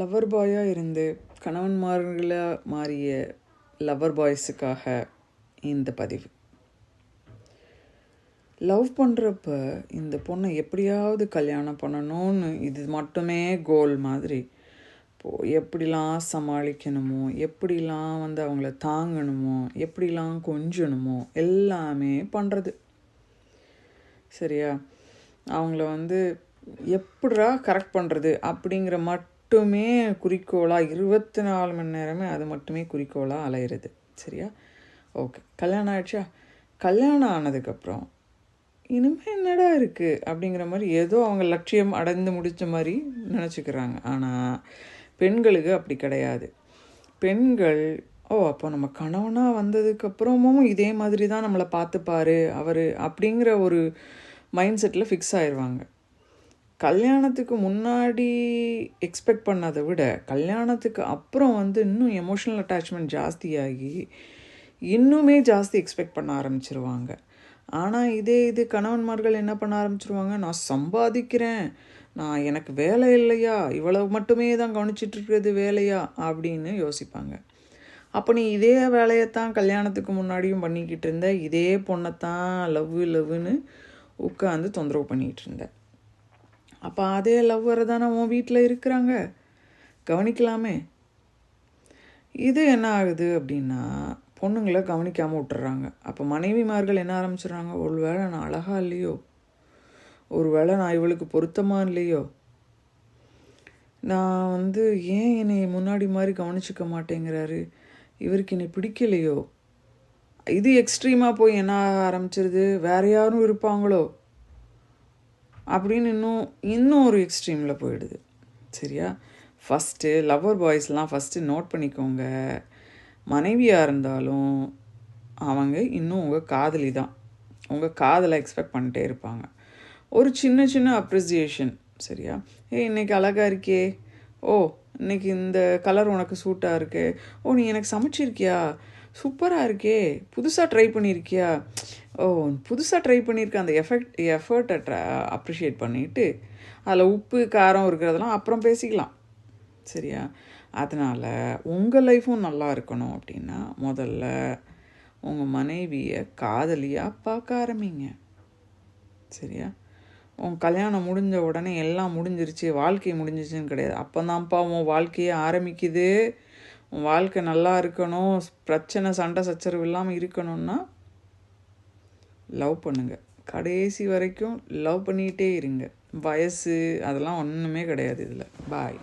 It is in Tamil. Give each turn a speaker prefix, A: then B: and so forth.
A: லவ்வர் பாயாக இருந்து கணவன்மார்களாக மாறிய லவ்வர் பாய்ஸுக்காக இந்த பதிவு. லவ் பண்ணுறப்ப இந்த பொண்ணை எப்படியாவது கல்யாணம் பண்ணணும்னு இது மட்டுமே கோல் மாதிரி. இப்போது எப்படிலாம் சமாளிக்கணுமோ எப்படிலாம் வந்து அவங்கள தாங்கணுமோ எப்படிலாம் கொஞ்சணுமோ எல்லாமே பண்ணுறது சரியா? அவங்கள வந்து எப்படா கரெக்ட் பண்ணுறது அப்படிங்கிற மட்டுமே குறிக்கோளாக இருபத்தி நாலு மணி நேரமே அது மட்டுமே குறிக்கோளாக அலையிறது. சரியா? ஓகே. கல்யாணம் ஆயிடுச்சா? கல்யாணம் ஆனதுக்கப்புறம் இனிமேல் என்னடா இருக்குது அப்படிங்கிற மாதிரி ஏதோ அவங்க லட்சியம் அடைந்து முடித்த மாதிரி நினச்சிக்கிறாங்க. ஆனால் பெண்களுக்கு அப்படி கிடையாது. பெண்கள் ஓ அப்போ நம்ம கணவனாக வந்ததுக்கப்புறமும் இதே மாதிரி தான் நம்மளை பார்த்துப்பாரு அவர் அப்படிங்கிற ஒரு மைண்ட் செட்டில் ஃபிக்ஸ் ஆயிடுவாங்க கல்யாணத்துக்கு முன்னாடி எக்ஸ்பெக்ட் பண்ணதை விட கல்யாணத்துக்கு அப்புறம் வந்து இன்னும் எமோஷ்னல் அட்டாச்மெண்ட் ஜாஸ்தியாகி இன்னுமே ஜாஸ்தி எக்ஸ்பெக்ட் பண்ண ஆரம்பிச்சிருவாங்க. ஆனால் இதே இது கணவன்மார்கள் என்ன பண்ண ஆரம்பிச்சிருவாங்க? நான் சம்பாதிக்கிறேன். நான் எனக்கு வேலை இல்லையா? இவ்வளவு மட்டுமே தான் கவனிச்சிட்டு இருக்கிறது வேலையா? அப்படின்னு யோசிப்பாங்க. அப்போ நீ இதே வேலையைத்தான் கல்யாணத்துக்கு முன்னாடியும் பண்ணிக்கிட்டு இருந்த இதே பொண்ணைத்தான் லவ் லவ்னு உட்காந்து தொந்தரவு பண்ணிகிட்டு இருந்தேன் அப்போ அதே லவ்வரை தானே உன் வீட்டில் இருக்கிறாங்க? கவனிக்கலாமே. இது என்ன ஆகுது அப்படின்னா பொண்ணுங்களை கவனிக்காமல் விட்டுறாங்க. அப்போ மனைவிமார்கள் என்ன ஆரம்பிச்சிடுறாங்க? ஒரு வேளை நான் அழகா இல்லையோ? ஒரு வேளை நான் இவளுக்கு பொருத்தமாக இல்லையோ? நான் வந்து ஏன் என்னை முன்னாடி மாதிரி கவனிச்சிக்க மாட்டேங்கிறாரு? இவருக்கு என்னை பிடிக்கலையோ? இது எக்ஸ்ட்ரீமாக போய் என்ன ஆக ஆரம்பிச்சிருது? வேற யாரும் இருப்பாங்களோ? அப்படின்னு இன்னும் இன்னும் ஒரு எக்ஸ்ட்ரீமில் போயிடுது. சரியா? ஃபஸ்ட்டு லவ்வர் பாய்ஸ்லாம் ஃபஸ்ட்டு நோட் பண்ணிக்கோங்க. மனைவியாக இருந்தாலும் அவங்க இன்னும் உங்கள் காதலி தான். உங்கள் காதலை எக்ஸ்பெக்ட் பண்ணிட்டே இருப்பாங்க. ஒரு சின்ன சின்ன அப்ரிசியேஷன் சரியா? ஏ இன்றைக்கி அழகாக இருக்கே. ஓ இன்னைக்கு இந்த கலர் உனக்கு சூட்டாக இருக்கே. ஓ நீ எனக்கு சமைச்சிருக்கியா? சூப்பராக இருக்கே. புதுசாக ட்ரை பண்ணியிருக்கியா ஓ புதுசாக ட்ரை பண்ணியிருக்க அந்த எஃபெக்ட் எஃபர்ட்டை ட்ர அப்ரிஷியேட் பண்ணிவிட்டு அதில் உப்பு காரம் இருக்கிறதெல்லாம் அப்புறம் பேசிக்கலாம். சரியா? அதனால் உங்கள் லைஃப்பும் நல்லா இருக்கணும் அப்படின்னா முதல்ல உங்கள் மனைவியை காதலியாக பார்க்க ஆரம்பிங்க. சரியா? உன் கல்யாணம் முடிஞ்ச உடனே எல்லாம் முடிஞ்சிருச்சு வாழ்க்கை முடிஞ்சிச்சுன்னு கிடையாது. அப்போ தான்ப்பா உன் வாழ்க்கையே ஆரம்பிக்குது. உன் வாழ்க்கை நல்லா இருக்கணும் பிரச்சனை சண்டை சச்சரவு இல்லாமல் இருக்கணும்னா லவ் பண்ணுங்க. கடைசி வரைக்கும் லவ் பண்ணிகிட்டே இருங்க. வயசு அதெல்லாம் ஒன்றுமே கிடையாது இதில். பாய்